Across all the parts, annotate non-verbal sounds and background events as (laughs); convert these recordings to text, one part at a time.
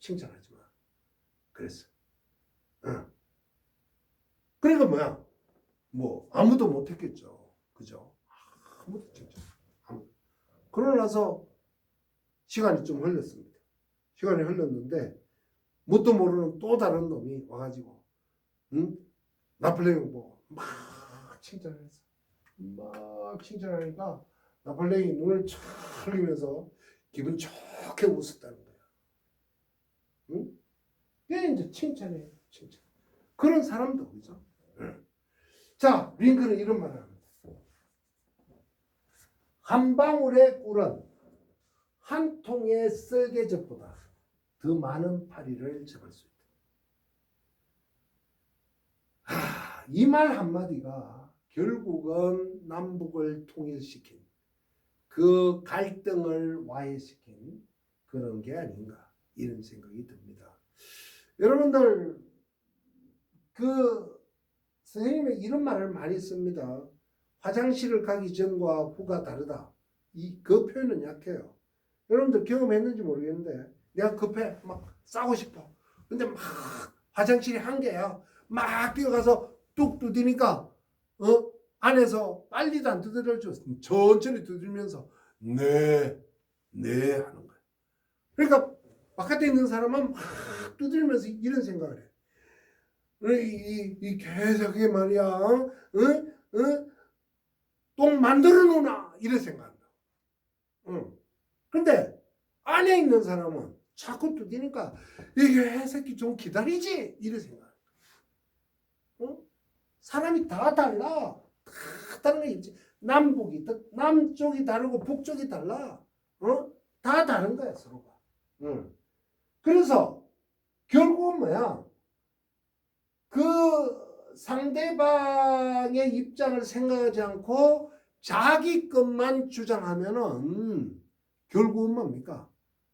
칭찬하지 마. 그랬어. 응. 그러니까 뭐야? 뭐 아무도 못했겠죠. 그죠? 아무도. 아무. 그러고 나서 시간이 좀 흘렀습니다. 시간이 흘렀는데 뭣도 모르는 또 다른 놈이 와가지고 응? 나폴레옹 보고 막 칭찬을 했어. 막 칭찬하니까 나폴레옹이 눈을 쫙 흘리면서 기분 좋게 웃었다는 거야. 응? 그게 이제 칭찬이에요. 칭찬. 그런 사람도 그죠? 응. 자, 링컨은 이런 말을 합니다. 한 방울의 꿀은 한 통의 썰개젓보다 더 많은 파리를 잡을 수 있다. 이말 한마디가 결국은 남북을 통일시킨 그 갈등을 와해시킨 그런 게 아닌가 이런 생각이 듭니다. 여러분들 그 선생님이 이런 말을 많이 씁니다. 화장실을 가기 전과 후가 다르다. 이 그 표현은 약해요. 여러분들 경험했는지 모르겠는데 내가 급해 막 싸고 싶어. 근데 막 화장실이 한 개야. 막 뛰어가서 뚝 두드니까 어 안에서 빨리도 안 두드려줘. 천천히 두드리면서 네, 네 하는 거야. 그러니까 바깥에 있는 사람은 막 두드리면서 이런 생각을 해. 이, 이, 이 개새끼 말이야, 어? 응? 응? 똥 만들어 놓나? 이런 생각한다. 응. 근데 안에 있는 사람은 자꾸 두드니까 이게 새끼 좀 기다리지? 이런 생각. 어? 사람이 다 달라. 다 다른 게 있지. 남북이, 남쪽이 다르고 북쪽이 달라. 어? 다 다른 거야, 서로가. 응. 그래서 결국은 뭐야? 그 상대방의 입장을 생각하지 않고 자기 것만 주장하면은 결국은 뭡니까?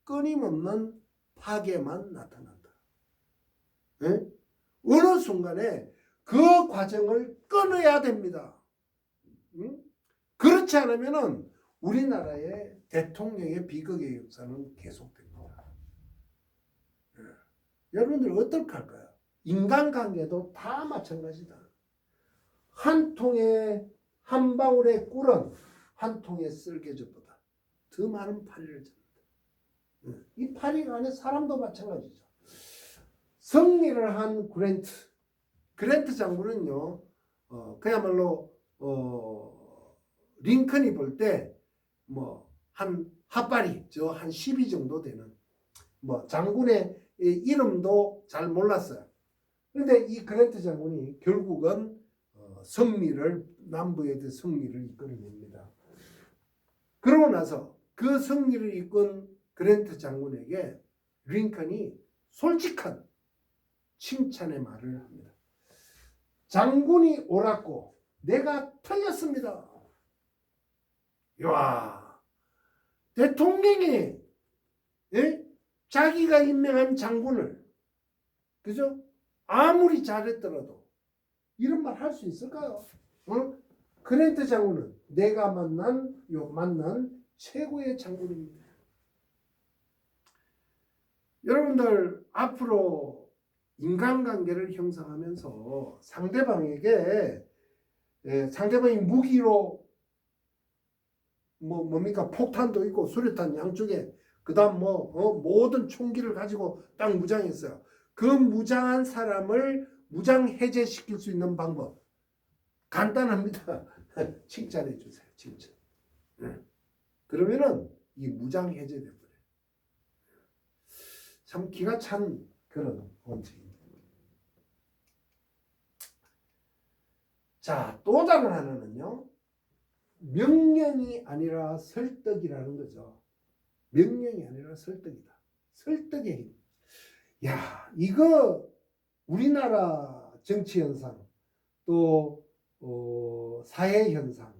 끊임없는 파괴만 나타난다. 예? 어느 순간에 그 과정을 끊어야 됩니다. 응? 그렇지 않으면은 우리나라의 대통령의 비극의 역사는 계속됩니다. 예. 여러분들 어떻게 할까요? 인간관계도 다 마찬가지다. 한 통의 한 방울의 꿀은 한 통의 쓸개젓보다 더 많은 파리를 잡는다. 예. 이 파리가 안에 사람도 마찬가지죠. 승리를 한 그랜트, 그랜트 장군은요, 어, 그야말로 어, 링컨이 볼 때 뭐 한 핫바리 저한 10위 정도 되는 뭐 장군의 이 이름도 잘 몰랐어요. 그런데 이 그랜트 장군이 결국은 어, 승리를 남부에 대한 승리를 이끌어냅니다. 그러고 나서 그 승리를 이끈 그랜트 장군에게 링컨이 솔직한 칭찬의 말을 합니다. 장군이 옳았고 내가 틀렸습니다. 야, 대통령이 예? 자기가 임명한 장군을 그죠? 아무리 잘했더라도 이런 말 할 수 있을까요? 어? 그랜트 장군은 내가 만난 요 만난 최고의 장군입니다. 여러분들 앞으로 인간관계를 형성하면서 상대방에게 예, 상대방이 무기로 뭐 뭡니까 폭탄도 있고 수류탄 양쪽에 그다음 뭐 어, 모든 총기를 가지고 딱 무장했어요. 그 무장한 사람을 무장 해제시킬 수 있는 방법 간단합니다. (laughs) 칭찬해 주세요. 칭찬. 예. 그러면은 이 무장 해제돼 버려. 참 기가 찬 그런 원칙입니다. 자, 또 다른 하나는요. 명령이 아니라 설득이라는 거죠. 명령이 아니라 설득이다. 설득의 힘. 야, 이거 우리나라 정치 현상, 또 어, 사회 현상,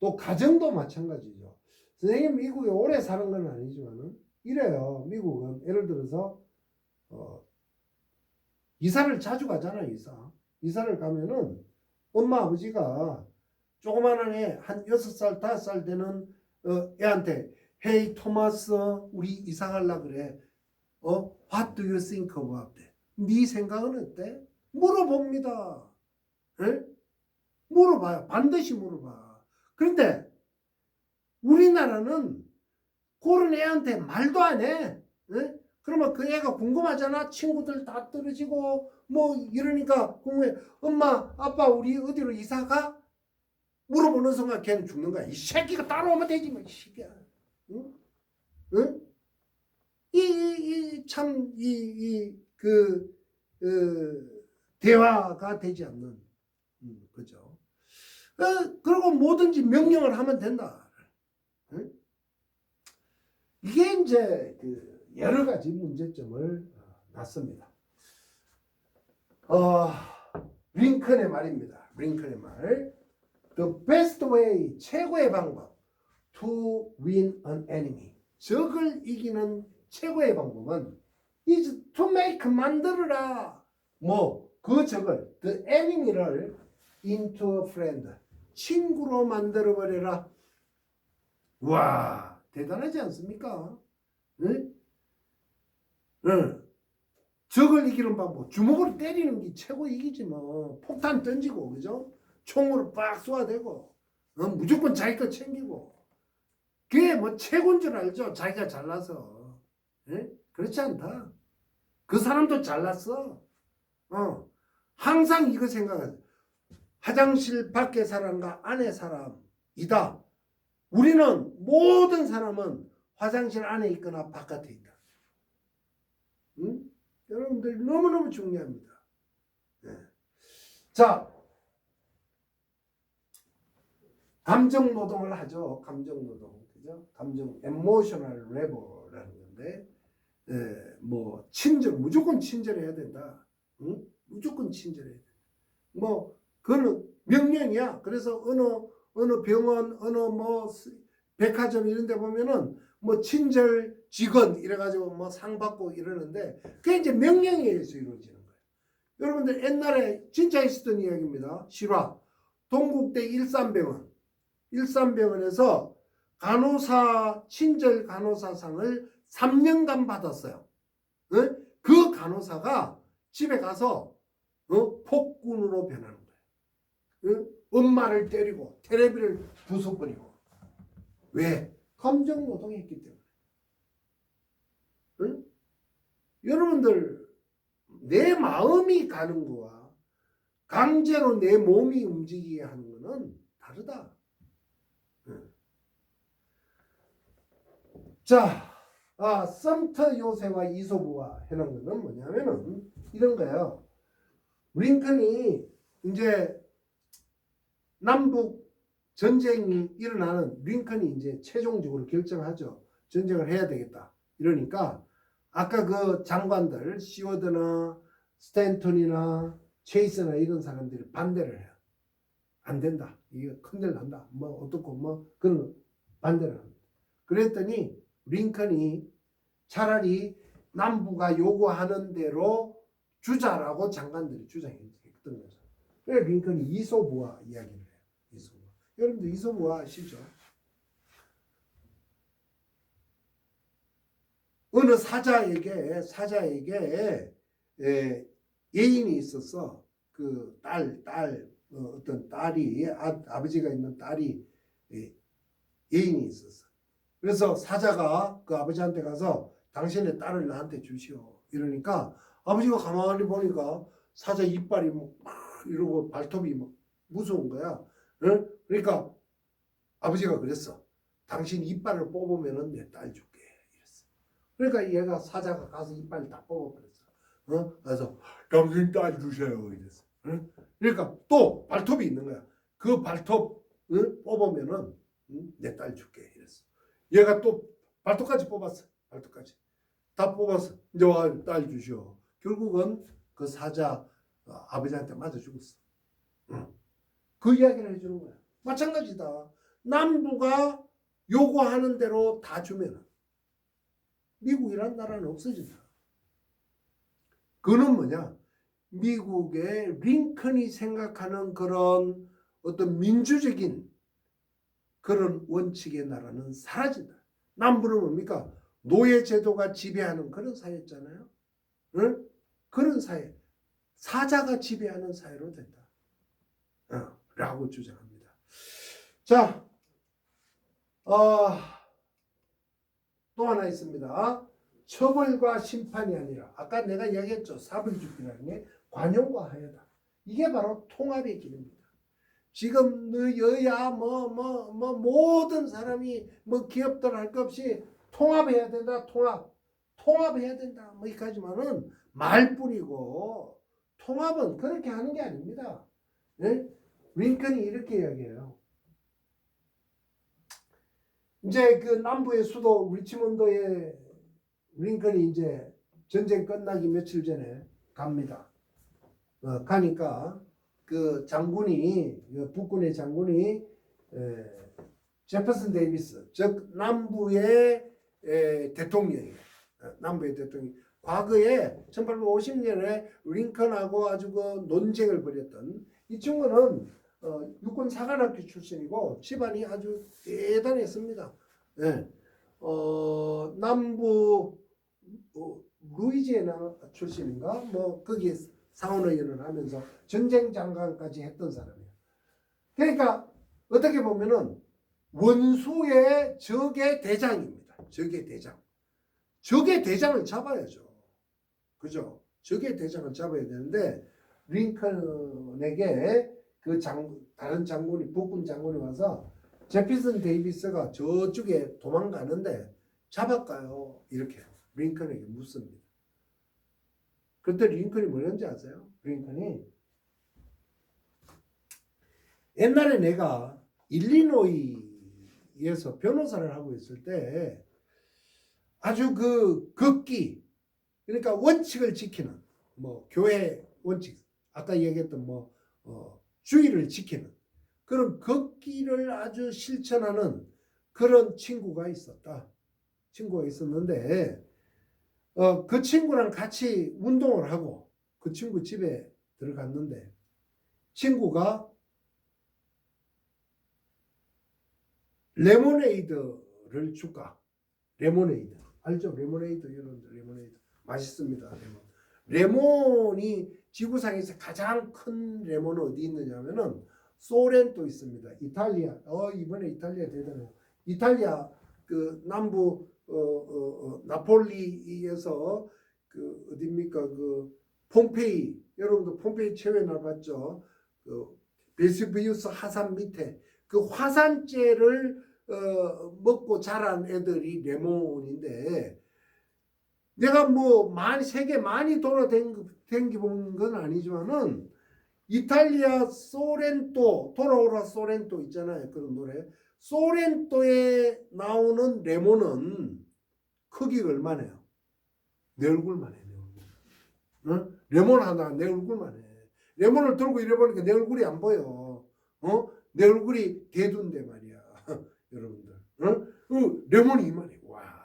또 가정도 마찬가지죠. 선생님 미국에 오래 사는 건 아니지만은 이래요. 미국은 예를 들어서 어, 이사를 자주 가잖아요. 이사. 이사를 가면은 엄마 아버지가 조그마한 애한 여섯 살 다섯 살 되는 어, 애한테 헤이 토마스 우리 이사 갈라 그래 어, what do you think about that? 네 생각은 어때? 물어봅니다. 에? 물어봐요. 반드시 물어봐. 그런데 우리나라는 그런 애한테 말도 안 해. 에? 그러면 그 애가 궁금하잖아. 친구들 다 떨어지고 뭐 이러니까 궁금해. 엄마, 아빠 우리 어디로 이사 가? 물어보는 순간 걔는 죽는 거야. 이 새끼가 따라오면 되지 뭐, 이 새끼야. 응? 응? 이, 이, 이, 참, 이, 이, 그, 어, 대화가 되지 않는, 음, 그죠. 어, 그리고 뭐든지 명령을 하면 된다. 응? 이게 이제 그 여러 가지 문제점을 어, 낳습니다. 어, 링컨의 말입니다. 링컨의 말. The best way, 최고의 방법 to win an enemy. 적을 이기는 최고의 방법은 is to make 만들어라. 뭐 그 적을 the enemy를 into a friend. 친구로 만들어 버려라. 와, 대단하지 않습니까? 응? 응. 적을 이기는 방법. 주먹으로 때리는 게 최고 이기지 뭐. 폭탄 던지고, 그죠? 총으로 빡 쏘아대고, 어, 무조건 자기 거 챙기고. 그게 뭐 최고인 줄 알죠? 자기가 잘나서. 예? 그렇지 않다. 그 사람도 잘났어. 어. 항상 이거 생각하세요. 화장실 밖의 사람과 안의 사람이다. 우리는 모든 사람은 화장실 안에 있거나 바깥에 있다. 응? 여러분들 너무너무 중요합니다. 예. 자, 감정 노동을 하죠. 감정 노동. 그죠? 감정, emotional labor라는 건데, 예, 뭐, 친절, 무조건 친절해야 된다. 응? 무조건 친절해야 된다. 뭐, 그거는 명령이야. 그래서 어느, 어느 병원, 어느 뭐, 스- 백화점 이런 데 보면은 뭐 친절 직원 이래 가지고 뭐 상 받고 이러는데 그게 이제 명령에 의해서 이루어지는 거예요. 여러분들 옛날에 진짜 있었던 이야기입니다. 실화. 동국대 일산병원. 일산병원에서 간호사, 친절 간호사상을 3년간 받았어요. 어? 그 간호사가 집에 가서 어? 폭군으로 변하는 거예요. 어? 엄마를 때리고 테레비를 부숴버리고. 왜? 감정 노동했기 때문에. 응? 여러분들 내 마음이 가는 거와 강제로 내 몸이 움직이게 하는 거는 다르다. 응. 자, 아, 썸터 요새와 이소부와 해놓은 거는 뭐냐면은 이런 거예요. 링컨이 이제 남북 전쟁이 일어나는 링컨이 이제 최종적으로 결정하죠. 전쟁을 해야 되겠다. 이러니까 아까 그 장관들 시워드나 스탠턴이나 체이스나 이런 사람들이 반대를 해요. 안 된다. 이거 큰일 난다. 뭐 어떻고 뭐 그런 반대를 합니다. 그랬더니 링컨이 차라리 남부가 요구하는 대로 주자라고 장관들이 주장했던 거죠. 그래서 링컨이 이소부와 이야기를 해요. 이소부. 여러분들 이소부 아시죠? 어느 사자에게 사자에게 에, 예인이 있었어. 그 딸, 딸, 어, 어떤 딸이 아, 아버지가 있는 딸이 예, 예인이 있었어. 그래서 사자가 그 아버지한테 가서 당신의 딸을 나한테 주시오. 이러니까 아버지가 가만히 보니까 사자 이빨이 막 이러고 발톱이 막 무서운 거야. 응? 그러니까 아버지가 그랬어. 당신 이빨을 뽑으면은 내딸 줄게. 이랬어. 그러니까 얘가 사자가 가서 이빨 다 뽑아버렸어. 어? 그래서 당신 딸 주세요. 이랬어. 응? 그러니까 또 발톱이 있는 거야. 그 발톱 응? 뽑으면은 응? 내딸 줄게. 이랬어. 얘가 또 발톱까지 뽑았어. 발톱까지. 다 뽑았어. 이제 와, 딸 주시오. 결국은 그 사자 어, 아버지한테 맞아 죽었어. 응. 그 이야기를 해주는 거야. 마찬가지다. 남부가 요구하는 대로 다 주면 미국이란 나라는 없어진다. 그는 뭐냐? 미국의 링컨이 생각하는 그런 어떤 민주적인 그런 원칙의 나라는 사라진다. 남부는 뭡니까? 노예 제도가 지배하는 그런 사회였잖아요. 응? 그런 사회, 사자가 지배하는 사회로 된다. 어, 라고 주장합니다. 자, 어, 또 하나 있습니다. 처벌과 심판이 아니라 아까 내가 이야기했죠. 사불주기라는 게 관용과 하여다. 이게 바로 통합의 길입니다. 지금 너 여야 뭐 뭐 뭐 모든 사람이 뭐 기업들 할 것 없이 통합해야 된다. 통합. 통합해야 된다. 뭐 이까지만은 말뿐이고 통합은 그렇게 하는 게 아닙니다. 네? 링컨이 이렇게 이야기해요. 이제 그 남부의 수도 리치몬드에 링컨이 이제 전쟁 끝나기 며칠 전에 갑니다. 어, 가니까 그 장군이 그 북군의 장군이 에, 제퍼슨 데이비스 즉 남부의. 어, 남부의 대통령. 과거에 1850년에 링컨하고 아주 그 논쟁을 벌였던 이 친구는 어, 육군 사관학교 출신이고 집안이 아주 대단했습니다. 예. 어, 남부 어, 루이지애나 출신인가 뭐 거기에 상원의원을 하면서 전쟁 장관까지 했던 사람이에요. 그러니까 어떻게 보면은 원수의 적의 대장입니다. 적의 대장. 적의 대장을 잡아야죠. 그죠? 적의 대장을 잡아야 되는데 링컨에게 그 장, 다른 장군이 북군 장군이 와서 제피슨 데이비스가 저쪽에 도망가는데 잡았까요? 이렇게 링컨에게 묻습니다. 그때 링컨이 뭐였는지 아세요? 링컨이 옛날에 내가 일리노이에서 변호사를 하고 있을 때 아주 그 극기 그러니까 원칙을 지키는 뭐 교회 원칙 아까 얘기했던 뭐 어, 주의를 지키는 그런 극기를 아주 실천하는 그런 친구가 있었다. 친구가 있었는데 어, 그 친구랑 같이 운동을 하고 그 친구 집에 들어갔는데 친구가 레모네이드를 줄까? 레모네이드. 알죠? 레모네이드 여러분들 레모네이드 맛있습니다. 레몬. 레몬이 지구상에서 가장 큰 레몬은 어디 있느냐면은 소렌토 있습니다. 이탈리아. 어 이번에 이탈리아 대단해요. 이탈리아 그 남부 어, 어, 어, 나폴리에서 그 어딥니까 그 폼페이 여러분도 폼페이 체험해 나봤죠? 그 베스비우스 하산 밑에 그 화산재를 어, 먹고 자란 애들이 레몬인데 내가 뭐 많이 세계 많이 돌아다니기 본건 아니지만은 이탈리아 소렌토 돌아오라 소렌토 있잖아요 그런 노래 소렌토에 나오는 레몬은 크기가 얼마네요? 내 얼굴만 해 내 얼굴. 응? 레몬 하나 내 얼굴만 해. 레몬을 들고 이래 보니까 내 얼굴이 안 보여. 어? 내 얼굴이 대둔데 말이야 (laughs) 여러분들. 응? 그 레몬이 이만해 와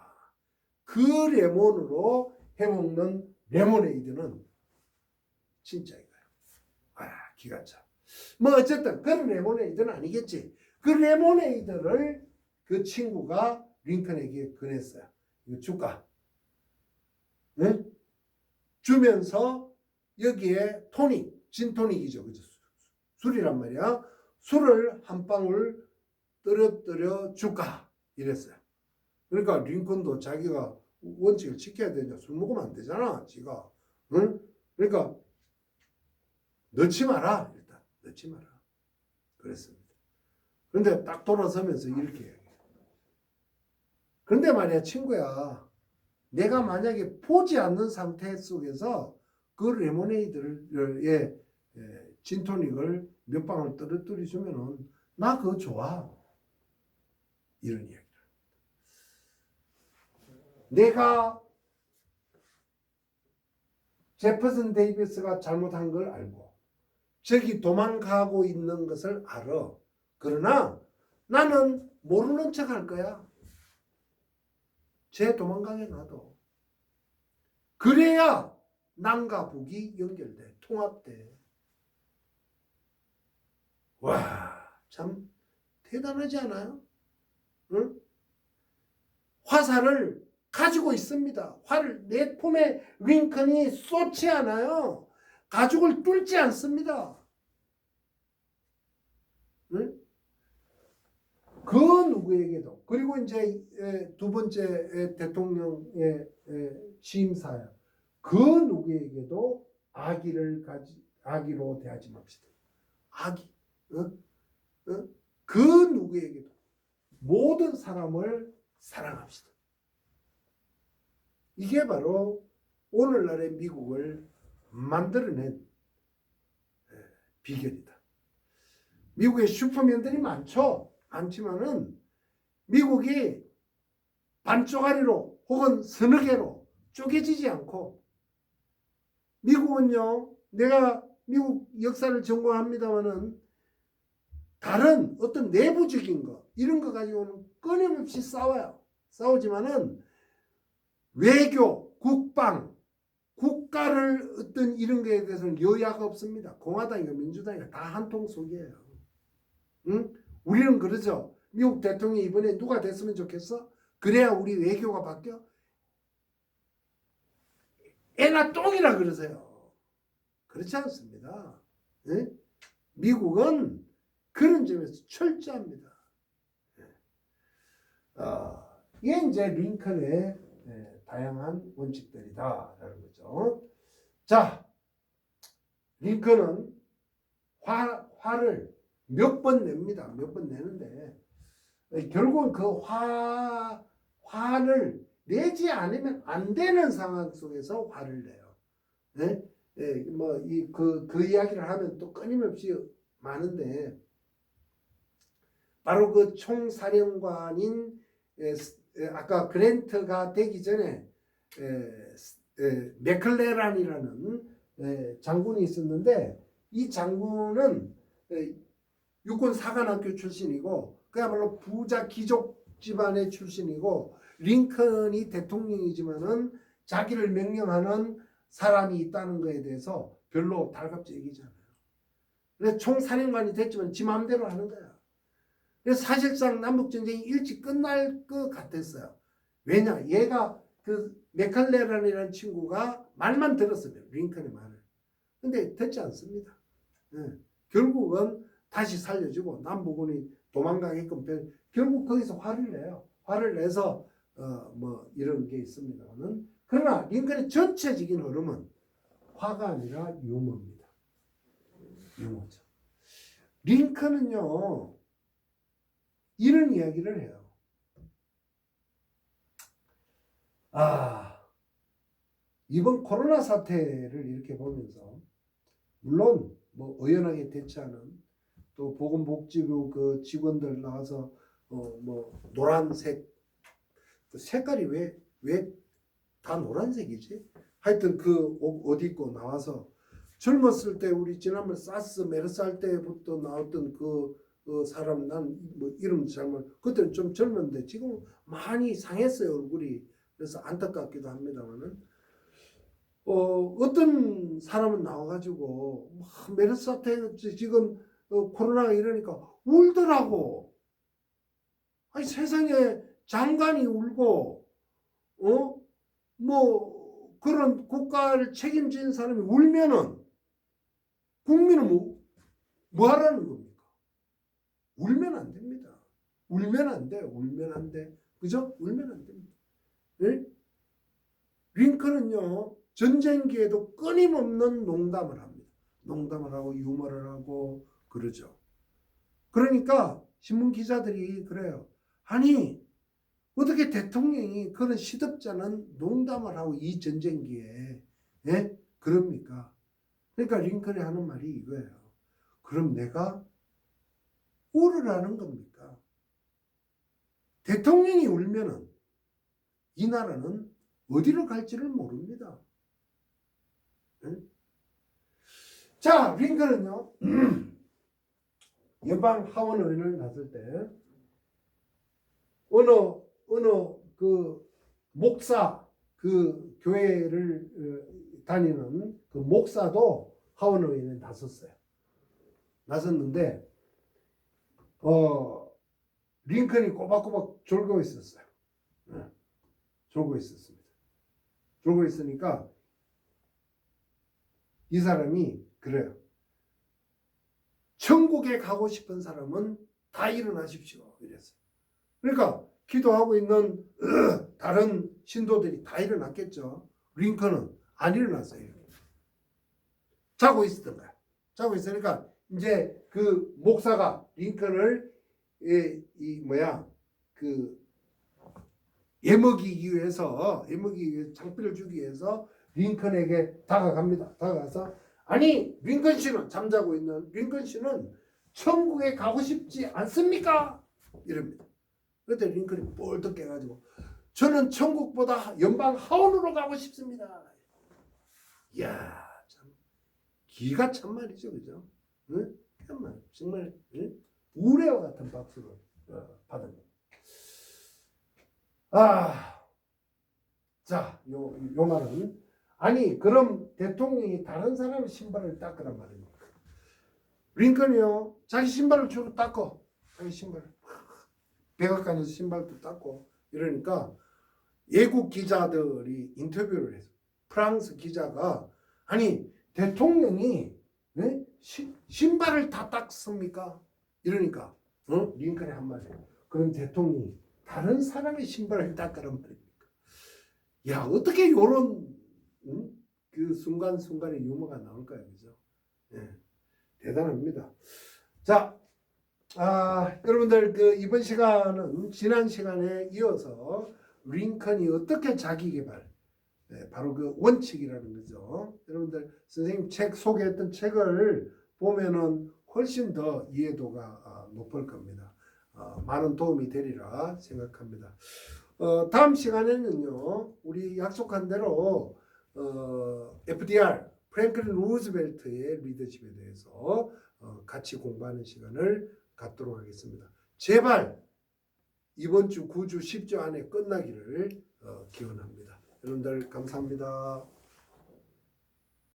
그 레몬으로 해먹는 레모네이드는 진짜 이거야 아 기가 차 뭐 어쨌든 그런 레모네이드는 아니겠지 그 레모네이드를 그 친구가 링컨에게 권했어요. 이거 줄까? 응? 주면서 여기에 토닉 진토닉이죠. 그죠? 술이란 말이야. 술을 한 방울 떨어뜨려 줄까? 이랬어요. 그러니까 링컨도 자기가 원칙을 지켜야 되냐? 술 먹으면 안 되잖아 지가. 응? 그러니까 넣지 마라 일단. 넣지 마라. 그랬습니다. 그런데 딱 돌아서면서 이렇게. 그런데 말이야 친구야 내가 만약에 보지 않는 상태 속에서 그 레모네이드를 예, 예, 진토닉을 몇 방울 떨어뜨려 주면은 나 그거 좋아. 이런 이야기를. 내가 제퍼슨 데이비스가 잘못한 걸 알고 저기 도망가고 있는 것을 알아. 그러나 나는 모르는 척 할 거야. 쟤 도망가게 놔둬. 그래야 남과 북이 연결돼. 통합돼. 와, 참 대단하지 않아요? 응? 화살을 가지고 있습니다. 화를 내 품에 링컨이 쏟지 않아요. 가죽을 뚫지 않습니다. 응? 그 누구에게도 그리고 이제 에, 두 번째 에, 대통령의 에, 취임사야. 그 누구에게도 악의를 가지 악의로 대하지 맙시다. 악의. 어? 어? 그 누구에게도 모든 사람을 사랑합시다. 이게 바로 오늘날의 미국을 만들어낸 에, 비결이다. 미국에 슈퍼맨들이 많죠. 많지만은 미국이 반쪽아리로 혹은 서너 개로 쪼개지지 않고 미국은요. 내가 미국 역사를 전공합니다마는 다른 어떤 내부적인 거 이런 거 가지고는 끊임없이 싸워요. 싸우지만은 외교, 국방, 국가를 어떤 이런 거에 대해서는 여야가 없습니다. 공화당이고 민주당이고 다 한통 속이에요. 응? 우리는 그러죠. 미국 대통령이 이번에 누가 됐으면 좋겠어? 그래야 우리 외교가 바뀌어? 애나 똥이라 그러세요. 그렇지 않습니다. 예? 미국은 그런 점에서 철저합니다. 예. 아, 이게 이제 링컨의 예, 다양한 원칙들이다라는 거죠. 자, 링컨은 화, 화를 몇 번 냅니다. 몇 번 내는데 결국은 그 화, 화를 내지 않으면 안 되는 상황 속에서 화를 내요. 네? 예, 뭐 이 그 그 이야기를 하면 또 끊임없이 많은데 바로 그 총사령관인 에, 에, 아까 그랜트가 되기 전에 에, 에, 맥클레란이라는 에, 장군이 있었는데 이 장군은 에, 육군 사관학교 출신이고 그야말로 부자 귀족 집안의 출신이고 링컨이 대통령이지만은 자기를 명령하는 사람이 있다는 것에 대해서 별로 달갑지 얘기잖아요. 그래서 총사령관이 됐지만 지 마음대로 하는 거야. 그래서 사실상 남북전쟁이 일찍 끝날 것 같았어요. 왜냐? 얘가 그 메칼레란이라는 친구가 말만 들었어요. 링컨의 말을. 근데 듣지 않습니다. 예. 결국은 다시 살려주고 남북군이 도망가게끔 된- 결국 거기서 화를 내요. 화를 내서 어 뭐 이런 게 있습니다만은 그러나 링컨의 전체적인 흐름은 화가 아니라 유머입니다. 유머죠. 링컨은요 이런 이야기를 해요. 아 이번 코로나 사태를 이렇게 보면서 물론 뭐 의연하게 대처하는 또 보건복지부 그 직원들 나와서 어 뭐 노란색 그 색깔이 왜 왜 다 노란색이지? 하여튼 그옷 입고 나와서 젊었을 때 우리 지난번 사스 메르스 할 때부터 나왔던 그, 그 사람 난 뭐 이름 잘못 그때는 좀 젊었는데 지금 많이 상했어요 얼굴이 그래서 안타깝기도 합니다만은 어 어떤 사람은 나와가지고 막 메르스 사태 지금 어, 코로나가 이러니까 울더라고 아니 세상에 장관이 울고 어 뭐 그런 국가를 책임진 사람이 울면은 국민은 뭐, 뭐 하라는 겁니까? 울면 안 됩니다. 울면 안 돼. 울면 안 돼. 그죠? 울면 안 됩니다. 예? 링컨은요, 전쟁기에도 끊임없는 농담을 합니다. 농담을 하고 유머를 하고 그러죠. 그러니까 신문 기자들이 그래요. 아니, 어떻게 대통령이 그런 시덥잖은 농담을 하고 이 전쟁기에, 예? 그럽니까? 그러니까 링컨이 하는 말이 이거예요. 그럼 내가 울으라는 겁니까? 대통령이 울면은 이 나라는 어디로 갈지를 모릅니다. 응? 자, 링컨은요, (clears throat) 연방 하원 의원을 갔을 때, 어느, 어느 그 목사, 그 교회를 어, 다니는 그 목사도 하원 의원에 나섰어요. 나섰는데, 어, 링컨이 꼬박꼬박 졸고 있었어요. 예. 졸고 있었습니다. 졸고 있으니까 이 사람이 그래요. 천국에 가고 싶은 사람은 다 일어나십시오. 이랬어요. 그러니까 기도하고 있는 (clears throat) 다른 신도들이 다 일어났겠죠. 링컨은 안 일어났어요. 자고 있었던 거야. 자고 있으니까 이제 그 목사가 링컨을 이, 이 뭐야 그 예먹이기 위해서 예먹이기 위해서 장비를 주기 위해서 링컨에게 다가갑니다. 다가가서 아니 링컨 씨는 잠자고 있는 링컨 씨는 천국에 가고 싶지 않습니까? 이럽니다. 그때 링컨이 뻘떡 깨가지고 저는 천국보다 연방 하원으로 가고 싶습니다. 이야 참 기가 참 말이죠, 그죠? 응? 정말 정말 응? 우레와 같은 박수를 어, 받은 거. 아, 자, 요, 요 말은 아니 그럼 대통령이 다른 사람의 신발을 닦으란 말입니까? 링컨이요 자기 신발을 주로 닦어 자기 신발을 (laughs) 백악관에서 신발도 닦고 이러니까 외국 기자들이 인터뷰를 해서 프랑스 기자가 아니 대통령이 네? 시- 신발을 다 닦습니까? 이러니까 어? 링컨이 한 말이에요. 그럼 대통령이 다른 사람의 신발을 닦으란 말입니까? 야 어떻게 요런 응? 그 순간순간에 유머가 나올까요? 그죠? 예. 대단합니다. 자, 아, 여러분들 그 이번 시간은 지난 시간에 이어서 링컨이 어떻게 자기 개발 네, 바로 그 원칙이라는 거죠. 여러분들 선생님 책 소개했던 책을 보면은 훨씬 더 이해도가 아, 높을 겁니다. 어, 많은 도움이 되리라 생각합니다. 어, 다음 시간에는요, 우리 약속한 대로 어, FDR 프랭클린 루즈벨트의 리더십에 대해서 어, 같이 공부하는 시간을 갖도록 하겠습니다. 제발 이번 주 9주 10주 안에 끝나기를 어, 기원합니다. 여러분들 감사합니다.